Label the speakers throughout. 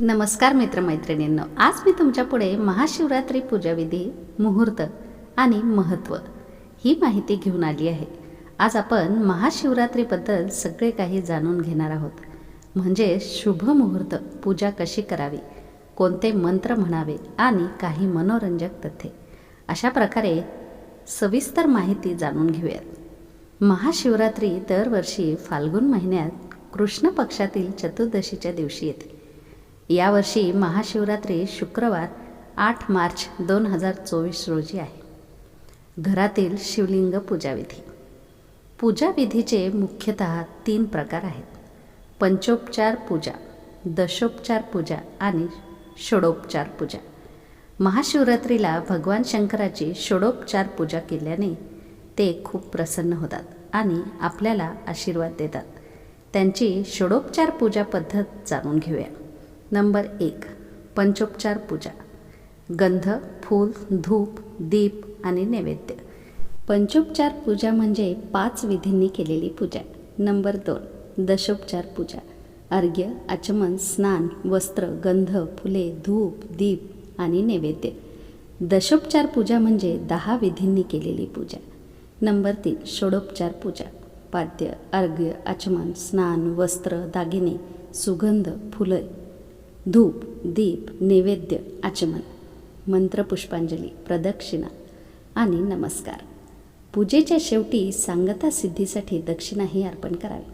Speaker 1: नमस्कार मित्रमैत्रिणींनो आज मी तुमच्यापुढे महाशिवरात्री पूजाविधी मुहूर्त आणि महत्त्व ही माहिती घेऊन आली आहे. आज आपण महाशिवरात्रीबद्दल सगळे काही जाणून घेणार आहोत. म्हणजे शुभ मुहूर्त पूजा कशी करावी कोणते मंत्र म्हणावे आणि काही मनोरंजक तथ्ये. अशा प्रकारे सविस्तर माहिती जाणून घेऊयात. महाशिवरात्री दरवर्षी फाल्गुन महिन्यात कृष्ण पक्षातील चतुर्दशीच्या दिवशी येते. यावर्षी महाशिवरात्री शुक्रवार आठ मार्च दोन हजार चोवीस रोजी आहे. घरातील शिवलिंग पूजाविधी. पूजाविधीचे मुख्यतः तीन प्रकार आहेत. पंचोपचार पूजा दशोपचार पूजा आणि षोडोपचार पूजा. महाशिवरात्रीला भगवान शंकराची षोडोपचार पूजा केल्याने ते खूप प्रसन्न होतात आणि आपल्याला आशीर्वाद देतात. त्यांची षोडोपचार पूजा पद्धत जाणून घेऊया. नंबर एक पंचोपचार पूजा. गंध फूल धूप दीप आणि नैवेद्य. पंचोपचार पूजा म्हणजे पाच विधींनी केलेली पूजा. नंबर दोन दशोपचार पूजा. अर्घ्य आचमन स्नान वस्त्र गंध फुले धूप दीप आणि नैवेद्य. दशोपचार पूजा म्हणजे दहा विधींनी केलेली पूजा. नंबर तीन षोडोपचार पूजा. पाद्य अर्घ्य आचमन स्नान वस्त्र दागिने सुगंध फुलं धूप दीप नैवेद्य आचमन मंत्रपुष्पांजली प्रदक्षिणा आणि नमस्कार. पूजेच्या शेवटी सांगता सिद्धीसाठी दक्षिणाही अर्पण करावी.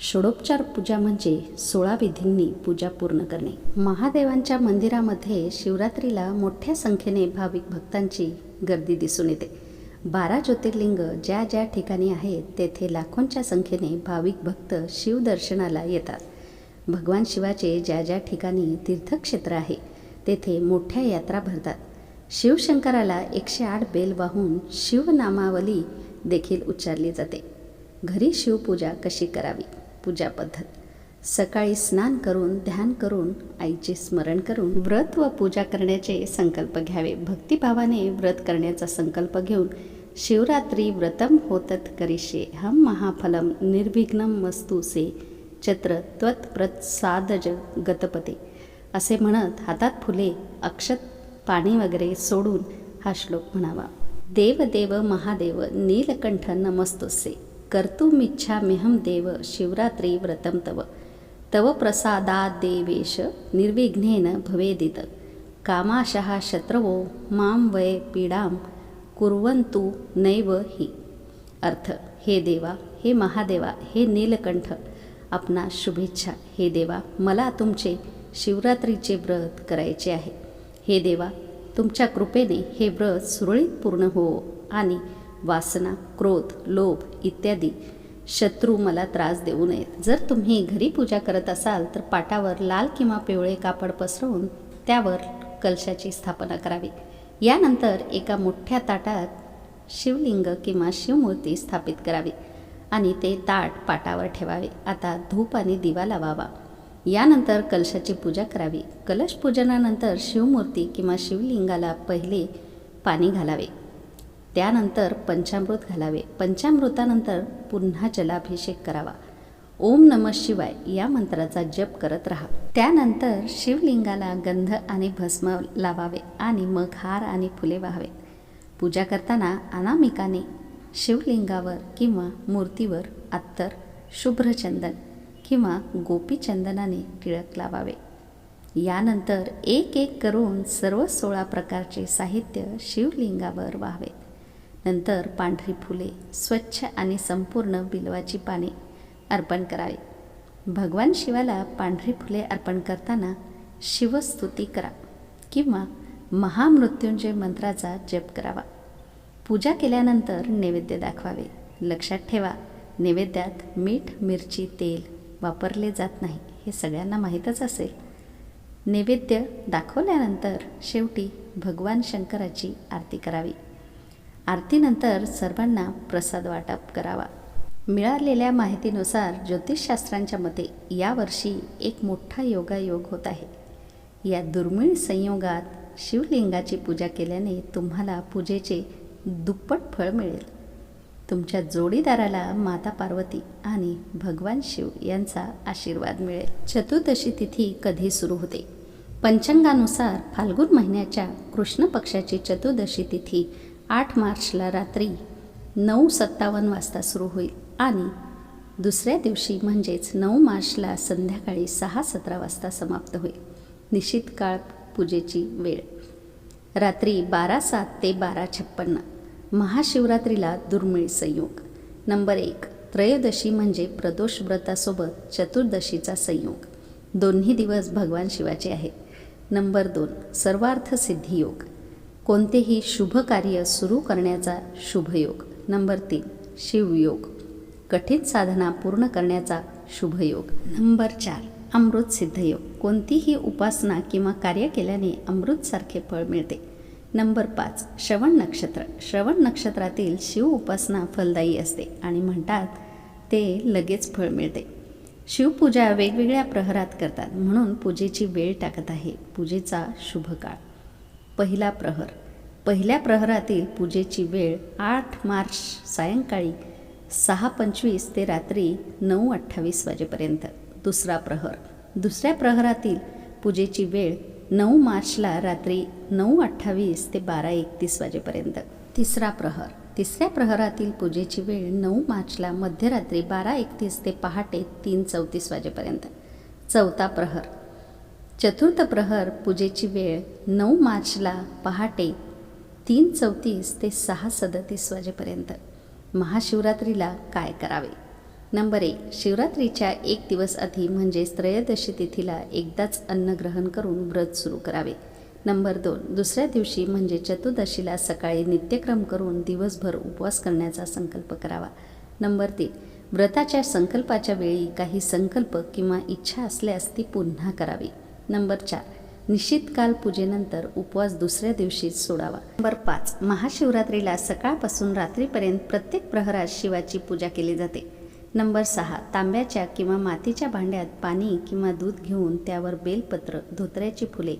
Speaker 1: षोडोपचार पूजा म्हणजे सोळा विधींनी पूजा पूर्ण करणे. महादेवांच्या मंदिरामध्ये शिवरात्रीला मोठ्या संख्येने भाविक भक्तांची गर्दी दिसून येते. बारा ज्योतिर्लिंग ज्या ज्या ठिकाणी आहेत तेथे लाखोंच्या संख्येने भाविक भक्त शिवदर्शनाला येतात. भगवान शिवाचे ज्या ज्या ठिकाणी तीर्थक्षेत्र आहे तेथे मोठ्या यात्रा भरतात. शिवशंकराला एकशे आठ बेल वाहून शिवनामावली देखील उच्चारली जाते. घरी शिवपूजा कशी करावी? पूजा पद्धत. सकाळी स्नान करून ध्यान करून आईचे स्मरण करून व्रत व पूजा करण्याचे संकल्प घ्यावे. भक्तिभावाने व्रत करण्याचा संकल्प घेऊन शिवरात्री व्रतम होतत करिष्ये. हम महाफलम निर्विघ्नम वस्तू से चत्र त्वत्प्रसादज गतपते असे म्हणत हातात फुले अक्षत पाणी वगैरे सोडून हा श्लोक म्हणावा. देव देव महादेव नीलकंठ नमस्तोसे कर्तुमिच्छाम्यहं देव शिवरात्री व्रतं तव. तव प्रसादा देवेश निर्विघ्नेन भवेदित. कामाशः शत्रवो मां वय पीडां कुर्वन्तु नैव हि. अर्थ हे देवा हे महादेवा हे नीलकंठ आपणा शुभेच्छा. हे देवा मला तुमचे शिवरात्रीचे व्रत करायचे आहे. हे देवा तुमच्या कृपेने हे व्रत सुरळीत पूर्ण हो आणि वासना क्रोध लोभ इत्यादी शत्रू मला त्रास देऊ नयेत. जर तुम्ही घरी पूजा करत असाल तर पाटावर लाल किंवा पिवळे कापड पसरवून त्यावर कलशाची स्थापना करावी. यानंतर एका मोठ्या ताटात शिवलिंग किंवा शिवमूर्ती स्थापित करावी. आणि ते ताट पाटावर ठेवावे. आता धूप आणि दिवा लावावा. यानंतर कलशाची पूजा करावी. कलश पूजनानंतर शिवमूर्ती किंवा शिवलिंगाला पहिले पाणी घालावे. त्यानंतर पंचामृत घालावे. पंचामृतानंतर पुन्हा जलाभिषेक करावा. ओम नम शिवाय या मंत्राचा जप करत राहा. त्यानंतर शिवलिंगाला गंध आणि भस्म लावावे आणि मग हार आणि फुले व्हावे. पूजा करताना अनामिकाने शिवलिंगावर किंवा मूर्तीवर अत्तर शुभ्रचंदन किंवा गोपीचंदनाने टिळक लावावे. यानंतर एक एक करून सर्व सोळा प्रकारचे साहित्य शिवलिंगावर व्हावे. नंतर पांढरी फुले स्वच्छ आणि संपूर्ण बिलवाची पाने अर्पण करावी. भगवान शिवाला पांढरी फुले अर्पण करताना शिवस्तुती करा किंवा महामृत्युंजय मंत्राचा जप करावा. पूजा केल्यानंतर नैवेद्य दाखवावे. लक्षात ठेवा नैवेद्यात मीठ मिरची तेल वापरले जात नाही हे सगळ्यांना माहीतच असेल. नैवेद्य दाखवल्यानंतर शेवटी भगवान शंकराची आरती करावी. आरतीनंतर सर्वांना प्रसाद वाटप करावा. मिळालेल्या माहितीनुसार ज्योतिषशास्त्रांच्या मते यावर्षी एक मोठा योगायोग होत आहे. या दुर्मिळ संयोगात शिवलिंगाची पूजा केल्याने तुम्हाला पूजेचे दुप्पट फळ मिळेल. तुमच्या जोडीदाराला माता पार्वती आणि भगवान शिव यांचा आशीर्वाद मिळेल. चतुर्दशी तिथी कधी सुरू होते? पंचांगानुसार फाल्गुन महिन्याच्या कृष्ण पक्षाची चतुर्दशी तिथी आठ मार्चला रात्री नऊ सत्तावन्न वाजता सुरू होईल आणि दुसऱ्या दिवशी म्हणजेच नऊ मार्चला संध्याकाळी सहा सतरा वाजता समाप्त होईल. निश्चित काळ पूजेची वेळ. रात्री बारा सात ते बारा छप्पन्न. महाशिवरात्रीला दुर्मिळ संयोग. नंबर एक त्रयोदशी म्हणजे प्रदोष व्रतासोबत चतुर्दशीचा संयोग. दोन्ही दिवस भगवान शिवाचे आहेत. नंबर दोन सर्वार्थ सिद्धियोग कोणतेही शुभ कार्य सुरू करण्याचा शुभयोग नंबर तीन शिवयोग कठीण साधना पूर्ण करण्याचा शुभयोग नंबर चार अमृत सिद्धयोग कोणतीही उपासना किंवा कार्य केल्याने अमृतसारखे फळ मिळते. नंबर पाच श्रवण नक्षत्र. श्रवण नक्षत्रातील शिव उपासना फलदायी असते आणि म्हणतात ते लगेच फळ मिळते. शिवपूजा वेगवेगळ्या प्रहरात करतात म्हणून पूजेची वेळ टाकत आहे. पूजेचा शुभकाळ पहिला प्रहर. पहिल्या प्रहरातील पूजेची वेळ आठ मार्च सायंकाळी सहा पंचवीस ते रात्री नऊ अठ्ठावीस वाजेपर्यंत. दुसरा प्रहर. दुसऱ्या प्रहरातील पूजेची वेळ नऊ मार्चला रात्री नऊ अठ्ठावीस ते बारा एकतीस वाजेपर्यंत. तिसरा प्रहर. तिसऱ्या प्रहरातील पूजेची वेळ नऊ मार्चला मध्यरात्री बारा एकतीस ते पहाटे तीन चौतीस वाजेपर्यंत. चौथा प्रहर. चतुर्थ प्रहर पूजेची वेळ नऊ मार्चला पहाटे तीन चौतीस ते सहा सदतीस वाजेपर्यंत. महाशिवरात्रीला काय करावे? नंबर. एक शिवरात्रीच्या एक दिवस आधी म्हणजेच त्रयोदशी तिथीला एकदाच अन्न ग्रहण करून व्रत सुरू करावे. नंबर दोन. दुसऱ्या दिवशी म्हणजे चतुर्दशीला सकाळी नित्यक्रम करून दिवसभर उपवास करण्याचा संकल्प करावा. नंबर तीन. व्रताच्या संकल्पाच्या वेळी काही संकल्प किंवा इच्छा असल्यास ती पुन्हा करावी. नंबर चार. निश्चित काल पूजेनंतर उपवास दुसऱ्या दिवशीच सोडावा. नंबर पाच. महाशिवरात्रीला सकाळपासून रात्रीपर्यंत प्रत्येक प्रहरात शिवाची पूजा केली जाते. नंबर सहा तांब्याच्या किंवा मातीच्या भांड्यात पाणी किंवा दूध घेऊन त्यावर बेलपत्र धोत्र्याची फुले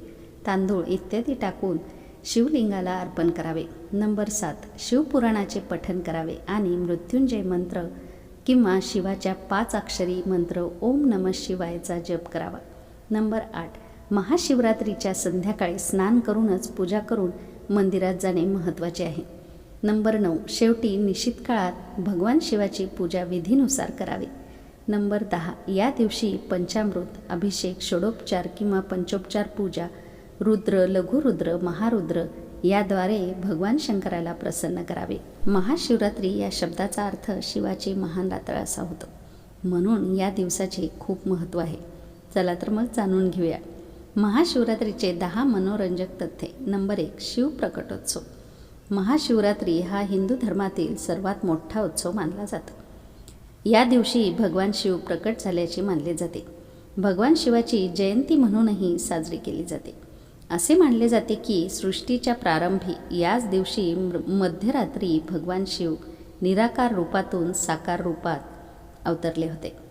Speaker 1: तांदूळ इत्यादी टाकून शिवलिंगाला अर्पण करावे. नंबर सात शिवपुराणाचे पठण करावे आणि मृत्युंजय मंत्र किंवा शिवाच्या पाच अक्षरी मंत्र ओम नम शिवायचा जप करावा. नंबर आठ महाशिवरात्रीच्या संध्याकाळी स्नान करूनच पूजा करून मंदिरात जाणे महत्त्वाचे आहे. नंबर नऊ शेवटी निश्चित काळात भगवान शिवाची पूजा विधीनुसार करावी. नंबर दहा या दिवशी पंचामृत अभिषेक षोडोपचार किंवा पंचोपचार पूजा रुद्र लघुरुद्र महारुद्र याद्वारे भगवान शंकराला प्रसन्न करावे. महाशिवरात्री या शब्दाचा अर्थ शिवाची महान रात्र असा होतो. म्हणून या दिवसाचे खूप महत्त्व आहे. चला तर मग जाणून घेऊया. महाशिवरात्रीचे दहा मनोरंजक तथ्ये. नंबर एक शिव प्रकटोत्सव. महाशिवरात्री हा हिंदू धर्मातील सर्वात मोठा उत्सव मानला जातो. या दिवशी भगवान शिव प्रकट झाल्याचे मानले जाते. भगवान शिवाची जयंती म्हणूनही साजरी केली जाते. असे मानले जाते की सृष्टीच्या प्रारंभी याच दिवशी मध्यरात्री भगवान शिव निराकार रूपातून साकार रूपात अवतरले होते.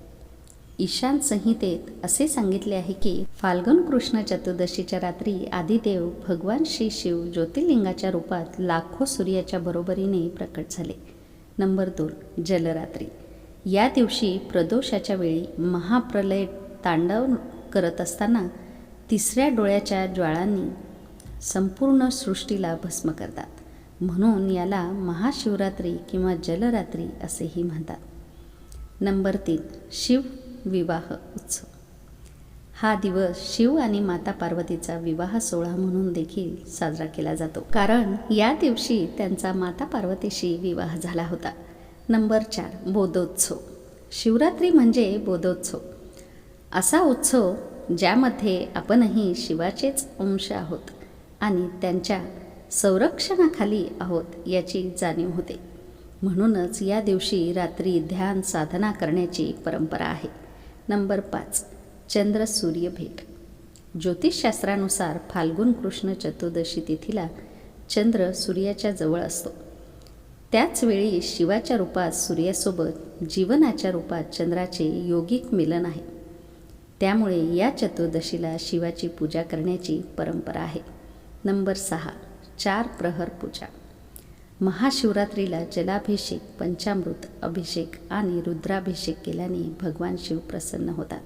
Speaker 1: ईशान संहितेत असे सांगितले आहे की फाल्गुन कृष्ण चतुर्दशीच्या रात्री आदिदेव भगवान श्री शिव ज्योतिर्लिंगाच्या रूपात लाखो सूर्याच्या बरोबरीने प्रकट झाले. नंबर दोन जलरात्री. या दिवशी प्रदोषाच्या वेळी महाप्रलय तांडव करत असताना तिसऱ्या डोळ्याच्या ज्वाळांनी संपूर्ण सृष्टीला भस्म करतात. म्हणून याला महाशिवरात्री किंवा जलरात्री असेही म्हणतात. नंबर तीन शिव विवाह उत्सव. हा दिवस शिव आणि माता पार्वतीचा विवाह सोहळा म्हणून देखील साजरा केला जातो. कारण या दिवशी त्यांचा माता पार्वतीशी विवाह झाला होता. नंबर चार बोधोत्सव. शिवरात्री म्हणजे बोधोत्सव. असा उत्सव ज्यामध्ये आपणही शिवाचेच अंश आहोत आणि त्यांच्या संरक्षणाखाली आहोत याची जाणीव होते. म्हणूनच या दिवशी रात्री ध्यान साधना करण्याची परंपरा आहे. नंबर पाच चंद्र सूर्य भेट. ज्योतिषशास्त्रानुसार फाल्गुन कृष्ण चतुर्दशी तिथीला चंद्र सूर्याच्या जवळ असतो. त्याचवेळी शिवाच्या रूपात सूर्यासोबत जीवनाच्या रूपात चंद्राचे योगिक मिलन आहे. त्यामुळे या चतुर्दशीला शिवाची पूजा करण्याची परंपरा आहे. नंबर सहा चार प्रहर पूजा. महाशिवरात्रीला जलाभिषेक पंचामृत अभिषेक आणि रुद्राभिषेक केल्याने भगवान शिव प्रसन्न होतात.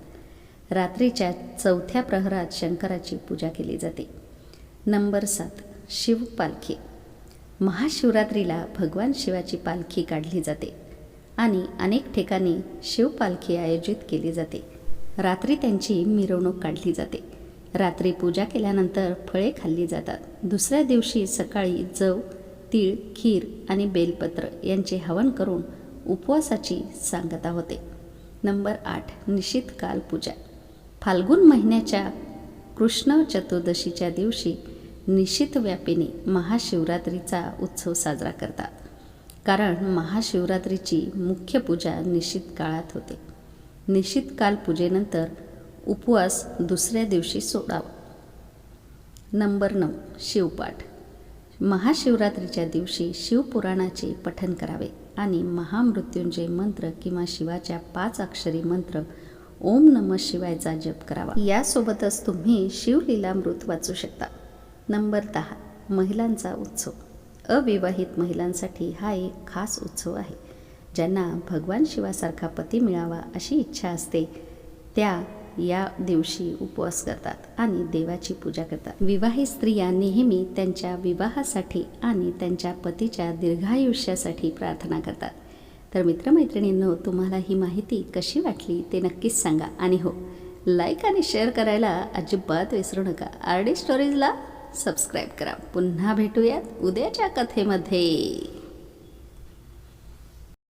Speaker 1: रात्रीच्या चौथ्या प्रहरात शंकराची पूजा केली जाते. नंबर सात शिवपालखी महाशिवरात्रीला भगवान शिवाची पालखी काढली जाते आणि अनेक ठिकाणी शिवपालखी आयोजित केली जाते. रात्री त्यांची मिरवणूक काढली जाते. रात्री पूजा केल्यानंतर फळे खाल्ली जातात. दुसऱ्या दिवशी सकाळी जव तीळ खीर आणि बेलपत्र यांचे हवन करून उपवासाची सांगता होते. नंबर आठ निशित काल पूजा. फाल्गुन महिन्याच्या कृष्ण चतुर्दशीच्या दिवशी निशित व्यापीने महाशिवरात्रीचा उत्सव साजरा करतात. कारण महाशिवरात्रीची मुख्य पूजा निश्चित काळात होते. निश्चित काल पूजेनंतर उपवास दुसऱ्या दिवशी सोडावा. नंबर नऊ शिवपाठ. महाशिवरात्रीच्या दिवशी शिवपुराणाचे पठन करावे आणि महामृत्युंजय मंत्र किंवा शिवाच्या पाच अक्षरी मंत्र ओम नम शिवायचा जप करावा. यासोबतच तुम्ही शिवलीलामृत वाचू शकता. नंबर दहा महिलांचा उत्सव. अविवाहित महिलांसाठी हा एक खास उत्सव आहे. ज्यांना भगवान शिवासारखा पती मिळावा अशी इच्छा असते त्या या दिवशी उपवास करतात आणि देवाची पूजा करतात. विवाहित स्त्रिया नेहमी त्यांच्या विवाहासाठी आणि त्यांच्या पतीच्या दीर्घायुष्यासाठी प्रार्थना करतात. तर मित्रमैत्रिणींनो तुम्हाला ही माहिती कशी वाटली ते नक्कीच सांगा. आणि हो लाईक आणि शेअर करायला अजिबात विसरू नका. आर डी स्टोरीजला सबस्क्राईब करा. पुन्हा भेटूयात उद्याच्या कथेमध्ये.